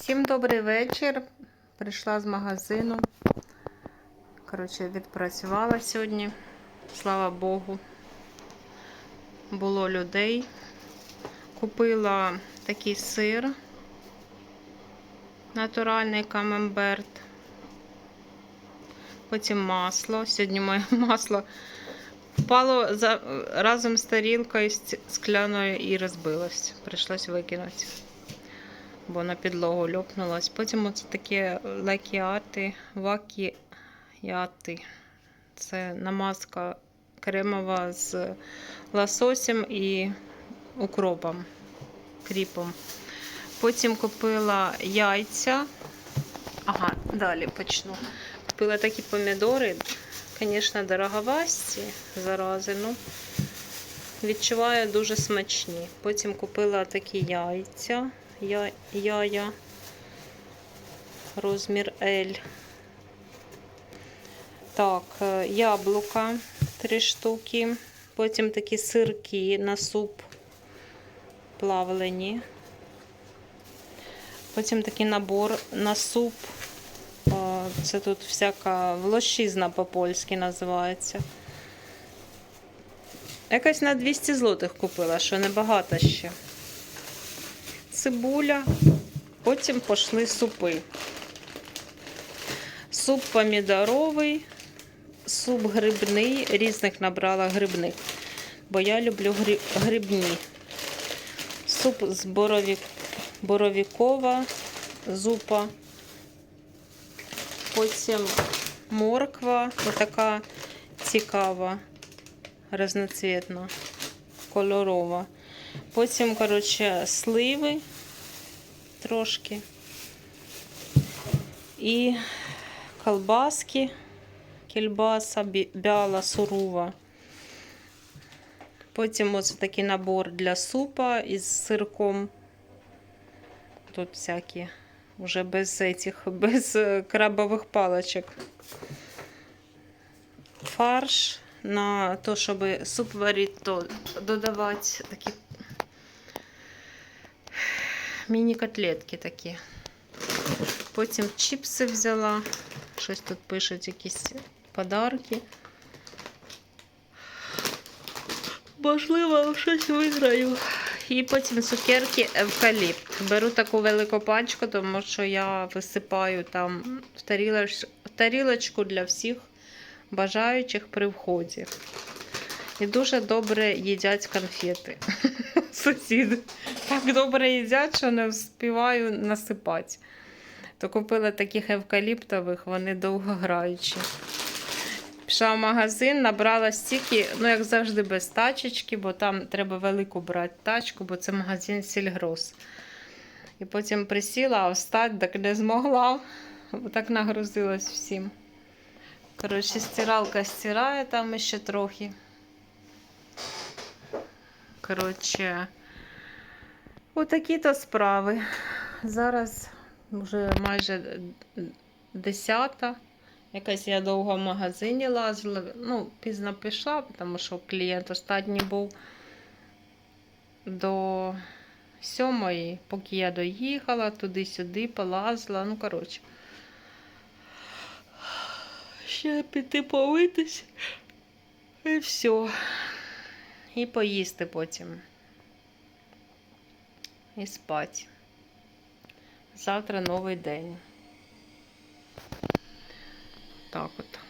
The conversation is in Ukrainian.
Всім добрий вечір. Прийшла з магазину. Коротше, відпрацювала сьогодні. Слава Богу. Було людей. Купила такий сир. Натуральний камемберт. Потім масло. Сьогодні моє масло впало разом з тарілкою з- скляною і розбилось. Прийшлось викинути бо на підлогу льопнулась. Потім оце таке лакіати, вакіяти. Це намазка кремова з лососем і укропом, кріпом. Потім купила яйця. Ага, далі почну. Купила такі помідори. Звісно, дороговасті зарази, ну відчуваю дуже смачні. Потім купила такі яйця я, яя, розмір L. Так, е, яблука три штуки. Потім такі сирки на суп плавлені. Потім такий набор на суп. Е, Це тут всяка влощизна по-польськи називається. Якась на 200 злотих купила, що небагато ще цибуля, потім пішли супи. Суп помідоровий, суп грибний, різних набрала грибних, бо я люблю грибні. Суп з борові... боровікова, зупа, потім морква, отака цікава, разноцвітна, кольорова. Потім, коротше, сливи трошки. І колбаски, кільбаса бі- бяла, сурова. Потім ось такий набор для супа із сирком. Тут всякі, вже без этих, без е, крабових палочок. Фарш на то, щоб суп варити, то додавати такі міні-котлетки такі. Потім чіпси взяла. Щось тут пишуть якісь подарки. Можливо, щось виграю. І потім цукерки евкаліпт. Беру таку велику пачку, тому що я висипаю там в, тарілоч... тарілочку для всіх бажаючих при вході. І дуже добре їдять конфети. Сусіди. Так добре їдять, що не вспіваю насипати. То купила таких евкаліптових, вони довго граючі. Пішла в магазин, набрала стільки, ну, як завжди, без тачечки, бо там треба велику брати тачку, бо це магазин Сільгрос. І потім присіла, а встати так не змогла. Бо так нагрузилась всім. Коротше, стиралка стирає там ще трохи. Коротше, отакі то справи. Зараз вже майже десята. Якась я довго в магазині лазила. Ну, пізно пішла, тому що клієнт останній був до сьомої, поки я доїхала, туди-сюди полазила. Ну, коротше. Ще піти повитись. І все. І поїсти потім. І спати. Завтра новий день. Так от.